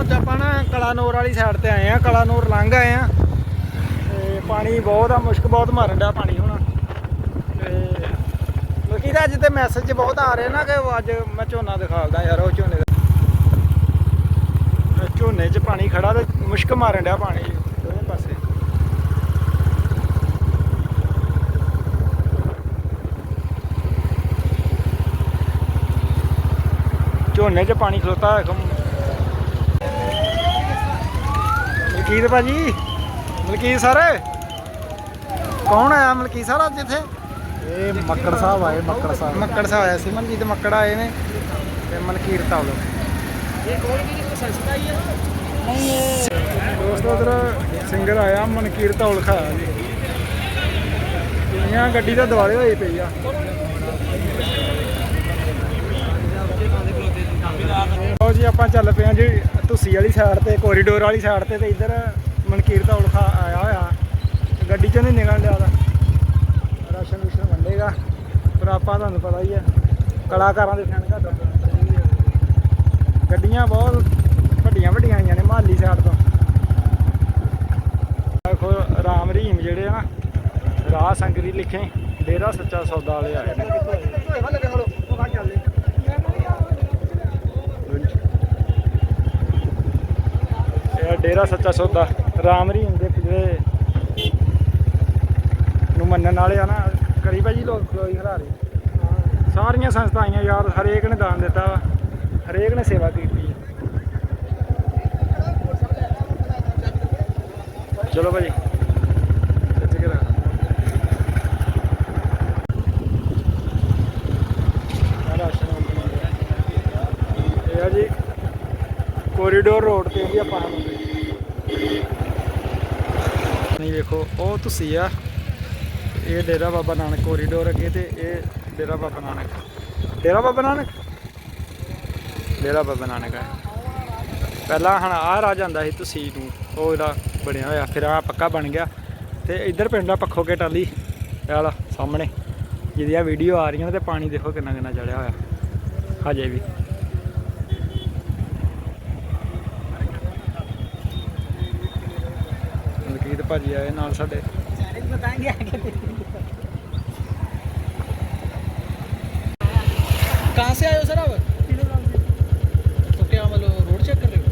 ਅੱਜ ਆਪਾਂ ਨਾ ਕਲਾਨੌਰ ਵਾਲੀ ਸਾਈਡ ਤੇ ਆਏ ਆ ਕਲਾਨੌਰ ਲੰਘ ਆਏ ਆ ਤੇ ਪਾਣੀ ਬਹੁਤ ਆ, ਮੁਸ਼ਕ ਬਹੁਤ ਮਾਰਨ ਡਿਆ ਪਾਣੀ ਹੁਣ। ਤੇ ਲੋਕੀ ਦਾ ਅੱਜ ਤੇ ਮੈਸੇਜ ਬਹੁਤ ਆ ਰਹੇ ਨਾ ਕਿ ਅੱਜ ਮੈਂ ਝੋਨਾ ਦਿਖਾਲਦਾ ਯਾਰ, ਉਹ ਝੋਨੇ ਦਾ। ਝੋਨੇ 'ਚ ਪਾਣੀ ਖੜਾ ਤੇ ਮੁਸ਼ਕ ਮਾਰਨ ਡਿਆ ਪਾਣੀ ਦੋਵੇਂ ਪਾਸੇ। ਝੋਨੇ 'ਚ ਪਾਣੀ ਖਲੋਤਾ ਹੈ ਮਲਕੀਤ ਭਾਜੀ। ਮਲਕੀਤ ਸਰ। ਕੌਣ ਆਇਆ ਮਲਕੀਤ ਸਰ ਅੱਜ ਇੱਥੇ? ਇਹ ਮੱਕੜ ਸਾਹਿਬ ਆਏ ਮੱਕੜ ਸਾਹਿਬ। ਮੱਕੜ ਸਾਹਿਬ ਆਇਆ ਸੀ ਮਨਜੀਤ ਮੱਕੜ ਆਏ ਨੇ ਤੇ ਮਲਕੀਤ ਤਾਵਲੋ ਦੋਸਤੋ ਉਧਰ ਸਿੰਗਰ ਆਇਆ ਮਨਕੀਰ ਧੌਲ ਖਾਇਆ ਜੀ। ਦੁਨੀਆ ਗੱਡੀ ਤਾਂ ਦਿਵਾਲੇ ਹੋਈ ਪਈ ਆ। ਲਓ ਜੀ, ਆਪਾਂ ਚੱਲ ਪਏ ਆ ਜੀ ਤੁਸੀ ਵਾਲੀ ਸਾਈਡ ਤੇ ਕੋਰੀਡੋਰ ਵਾਲੀ ਸਾਈਡ ਤੇ ਤੇ ਇੱਧਰ ਮਨਕੀਰ ਧੌਲ ਖਾ ਆਇਆ ਹੋਇਆ। ਗੱਡੀ ਚੋਂ ਨਹੀਂ ਨਿਕਲਣ ਡਿਆ ਦਾ ਰਾਸ਼ਨ ਰੂਸ਼ਨ ਵੰਡੇਗਾ, ਪਰ ਆਪਾਂ ਤੁਹਾਨੂੰ ਪਤਾ ਹੀ ਆ ਕਲਾਕਾਰਾਂ ਦੇ ਫੈਨ ਘੱਟ ਗੱਡੀਆਂ ਬਹੁਤ ਵੱਡੀਆਂ ਵੱਡੀਆਂ ਆਈਆਂ ਨੇ ਮਹਾਲੀ ਸਾਈਡ ਤੋਂ। ਦੇਖੋ, ਰਾਮ ਰਹੀਮ ਜਿਹੜੇ ਆ ਨਾ, ਰਾਹ ਸੰਗਰੀ ਲਿਖੇ, ਡੇਰਾ ਸੱਚਾ ਸੌਦਾ ਵਾਲੇ ਆਏ ਨੇ ਇਹ ਆ ਡੇਰਾ ਸੱਚਾ ਸੌਦਾ। ਰਾਮ ਰਹੀਮ ਦੇ ਜਿਹੜੇ ਨੂੰ ਮੰਨਣ ਵਾਲੇ ਆ ਨਾ, ਕਰੀ ਭਾਜੀ ਲੋਕ ਕੋਈ ਹਰਾਰੇ ਸਾਰੀਆਂ ਸੰਸਥਾ ਆਈਆਂ ਯਾਰ, ਹਰੇਕ ਨੇ ਦਾਨ ਦਿੱਤਾ ਵਾ। ਹਰੇਕ ਨੇ ਸੇਵਾ ਕੀਤੀ ਚਲੋ ਭਾਜੀ ਸੱਚ ਕਰਾ ਇਹ ਆ ਜੀ, ਕੋਰੀਡੋਰ ਰੋਡ ਤੇ ਵੀ ਆਪਾਂ ਹਾਂ ਨਹੀਂ ਵੇਖੋ, ਉਹ ਤੁਸੀਂ ਆ। ਇਹ ਡੇਰਾ ਬਾਬਾ ਨਾਨਕ ਕੋਰੀਡੋਰ ਅੱਗੇ ਤੇ ਇਹ ਡੇਰਾ ਬਾਬਾ ਨਾਨਕ। ਡੇਰਾ ਬਾਬਾ ਨਾਨਕ? ਡੇਰਾ ਬਾਬਾ ਨਾਨਕ ਹੈ ਪਹਿਲਾਂ ਹੁਣ ਆਹ ਰਾਜ ਜਾਂਦਾ ਸੀ ਤੁਸੀਂ ਨੂੰ, ਉਹ ਇਹਦਾ ਬਣਿਆ ਹੋਇਆ, ਫਿਰ ਆ ਪੱਕਾ ਬਣ ਗਿਆ। ਤੇ ਇੱਧਰ ਪਿੰਡ ਆ ਪੱਖੋ ਕੇ ਟਾਲੀ, ਇਹ ਵਾਲਾ ਸਾਹਮਣੇ। ਜਿਹਦੀਆਂ ਵੀਡੀਓ ਆ ਰਹੀਆਂ ਨੇ ਤੇ ਪਾਣੀ ਦੇਖੋ ਕਿੰਨਾ ਕਿੰਨਾ ਚੜਿਆ ਹੋਇਆ। ਹਜੇ ਵੀ। ਮਲਕੀਤ ਭਾਜੀ ਆਏ ਨਾਲ ਸਾਡੇ बताएंगे आगे कहाँ से आए हो सर आप तो क्या मतलब रोड चेक कर रहे हो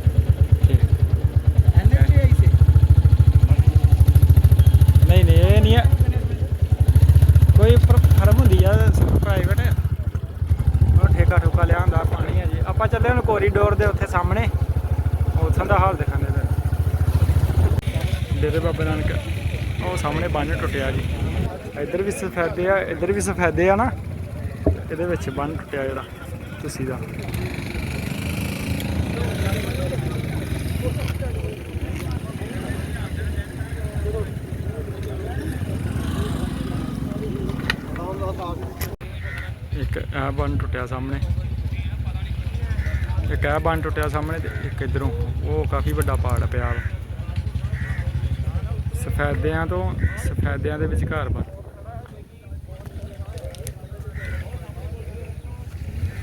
ਠੀਕ एनएचआई से ਨਹੀਂ ਨਹੀਂ ਇਹ ਨਹੀਂ ਹੈ ਕੋਈ ਫਰਮ ਹੁੰਦੀ ਆ ਪ੍ਰਾਈਵੇਟ ਉਹ ਠੇਕਾ ਠੁਕਾ ਲਿਆ ਹੁੰਦਾ ਪਾਣੀ ਹੈ ਜੀ ਆਪਾਂ ਚੱਲੇ ਹੁਣ ਕੋਰੀਡੋਰ ਦੇ ਉੱਥੇ ਸਾਹਮਣੇ ਉੱਥੋਂ ਦਾ ਹਾਲ ਦਿਖਾਣੇ ਦਾ ਡੇਰੇ ਬਾਬਾ ਨਾਨਕ। ਉਹ ਸਾਹਮਣੇ ਬੰਨ ਟੁੱਟਿਆ ਜੀ। ਇੱਧਰ ਵੀ ਸਫੈਦੇ ਆ, ਇੱਧਰ ਵੀ ਸਫੈਦੇ ਆ ਨਾ। ਇਹਦੇ ਵਿੱਚ ਬੰਨ ਟੁੱਟਿਆ ਜਿਹੜਾ, ਤੁਸੀਂ ਦਾ। ਇੱਕ ਇਹ ਬੰਨ ਟੁੱਟਿਆ ਸਾਹਮਣੇ। ਇੱਕ ਇਹ ਬੰਨ ਟੁੱਟਿਆ ਸਾਹਮਣੇ ਤੇ ਇੱਕ ਇਧਰੋਂ। ਉਹ ਕਾਫੀ ਵੱਡਾ ਪਾੜ ਪਿਆ ਵਾ। ਸਫੈਦਿਆਂ ਤੋਂ ਸਫੈਦਿਆਂ ਦੇ ਵਿਚਕਾਰ ਬਣ।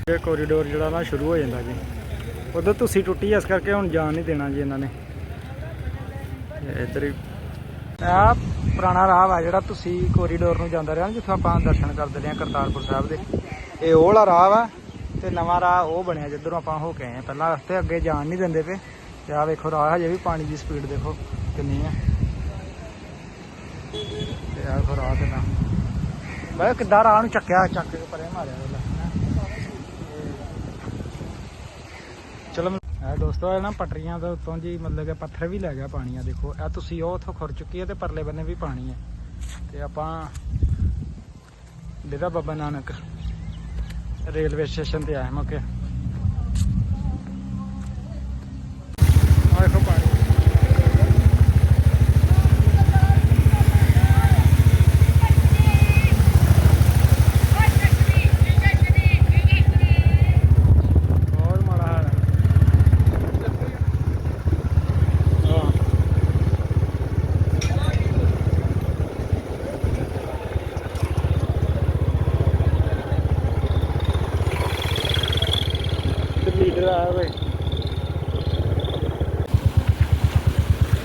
ਇਹ ਕੋਰੀਡੋਰ ਜਿਹੜਾ ਨਾ ਸ਼ੁਰੂ ਹੋ ਜਾਂਦਾ ਜੀ। ਉਧਰ ਤੁਸੀਂ ਟੁੱਟੀ, ਇਸ ਕਰਕੇ ਹੁਣ ਜਾਣ ਨਹੀਂ ਦੇਣਾ ਜੀ ਇਹਨਾਂ ਨੇ। ਇੱਧਰ ਹੀ। ਆ ਪੁਰਾਣਾ ਰਾਹ ਆ ਜਿਹੜਾ ਤੁਸੀਂ ਕੋਰੀਡੋਰ ਨੂੰ ਜਾਂਦਾ ਰਿਹਾ ਜਿੱਥੋਂ ਆਪਾਂ ਦਰਸ਼ਨ ਕਰਦੇ ਰਹੇ ਹਾਂ ਕਰਤਾਰਪੁਰ ਸਾਹਿਬ ਦੇ। ਇਹ ਉਹ ਵਾਲਾ ਰਾਹ ਵਾ ਤੇ ਨਵਾਂ ਰਾਹ ਉਹ ਬਣਿਆ ਜਿੱਧਰੋਂ ਆਪਾਂ ਹੋ ਕੇ ਆਏ ਪਹਿਲਾਂ ਰਸਤੇ ਅੱਗੇ ਜਾਣ ਨਹੀਂ ਦਿੰਦੇ ਪਏ। ਤੇ ਆ ਵੇਖੋ ਰਾਹ ਹਜੇ ਵੀ ਪਾਣੀ ਦੀ ਸਪੀਡ ਦੇਖੋ ਕਿੰਨੀ ਹੈ ਤੇ ਆ ਵੇਖੋ ਰਾਹ ਕਿੰਨਾ ਬਈ ਕਿੱਦਾਂ ਰਾਹ ਨੂੰ ਚੱਕਿਆ, ਚੱਕ ਕੇ ਪਰੇ ਮਾਰਿਆ ਉਹਦਾ ਚਲੋ ਇਹ ਦੋਸਤੋ, ਇਹ ਨਾ ਪਟਰੀਆਂ ਦੇ ਉੱਤੋਂ ਜੀ ਮਤਲਬ ਕਿ ਪੱਥਰ ਵੀ ਲੈ ਗਿਆ ਪਾਣੀ ਆ ਦੇਖੋ। ਇਹ ਤੁਸੀਂ ਉਹ ਉੱਥੋਂ ਖੁਰ ਚੁੱਕੀ ਹੈ ਤੇ ਪਰਲੇ ਬੰਨੇ ਵੀ ਪਾਣੀ ਹੈ। ਤੇ ਆਪਾਂ ਡੇਰਾ ਬਾਬਾ ਨਾਨਕ ਰੇਲਵੇ ਸਟੇਸ਼ਨ ਤੇ ਆਏ ਮੌਕੇ ਆਹ ਦੇਖੋ ਪਾਣੀ ਬਹੁਤ ਮਾੜਾ ਹਾਲ ਹੈ ਹਾਂ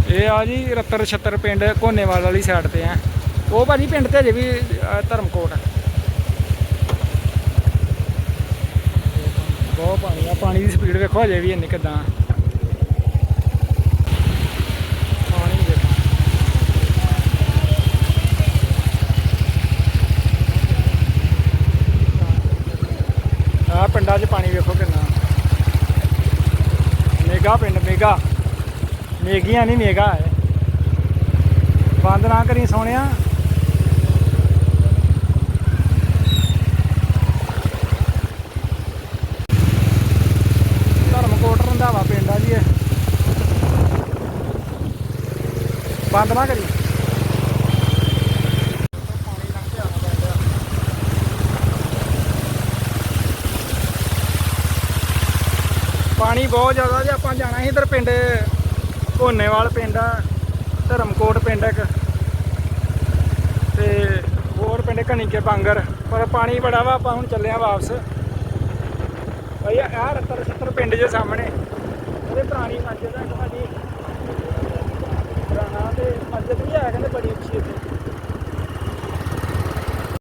ਇਹ ਆ ਜੀ ਰਤਰ ਛੱਤਰ ਪਿੰਡ ਕੋਨੇਵਾਲ ਵਾਲੀ ਸਾਈਡ ਤੇ ਆ। ਉਹ ਭਾਜੀ ਪਿੰਡ ਤੇ ਅਜੇ ਵੀ ਧਰਮਕੋਟ। ਬਹੁਤ ਪਾਣੀ ਆ, ਪਾਣੀ ਦੀ ਸਪੀਡ ਵੇਖੋ ਹਜੇ ਵੀ ਇੰਨੀ ਕਿਦਾਂ। ਪਾਣੀ ਦੇਖੋ ਆ ਪਿੰਡਾਂ 'ਚ ਪਾਣੀ ਵੇਖੋ ਕਿੰਨਾ। ਮੇਗਾ ਪਿੰਡ, ਮੇਗਾ। ਮੇਗੀਆਂ ਨਹੀਂ ਮੇਗਾ ਹੈ ਬੰਦ ਨਾ ਕਰੀ ਸੋਹਣਿਆ। ਧਰਮਕੋਟ ਰੰਧਾਵਾ ਪਿੰਡ ਆ ਜੀ ਇਹ। ਬੰਦ ਨਾ ਕਰੀ। ਪਾਣੀ ਬਹੁਤ ਜ਼ਿਆਦਾ ਜੇ ਆਪਾਂ ਜਾਣਾ ਸੀ ਇਧਰ ਪਿੰਡ। ਕੋਨੇਵਾਲ ਪਿੰਡ ਆ, ਧਰਮਕੋਟ ਪਿੰਡ ਇੱਕ। ਤੇ ਹੋਰ ਪਿੰਡ ਘਣੀਕੇ ਬਾਂਗਰ, ਪਰ ਪਾਣੀ ਬੜਾ ਵਾ, ਆਪਾਂ ਹੁਣ ਚੱਲੇ ਆ ਵਾਪਸ। ਭਾਈ ਆਹ ਰੱਤਰ ਸੱਤਰ ਪਿੰਡ ਜੇ ਸਾਹਮਣੇ। ਉਹਦੇ ਪੁਰਾਣੀ ਮਸਜਿਦ ਹੈ ਤੁਹਾਡੀ ਪੁਰਾਣਾ ਤੇ ਮਸਜਿਦ ਵੀ ਹੈ, ਕਹਿੰਦੇ ਬੜੀ ਅੱਛੀ ਇੱਥੇ।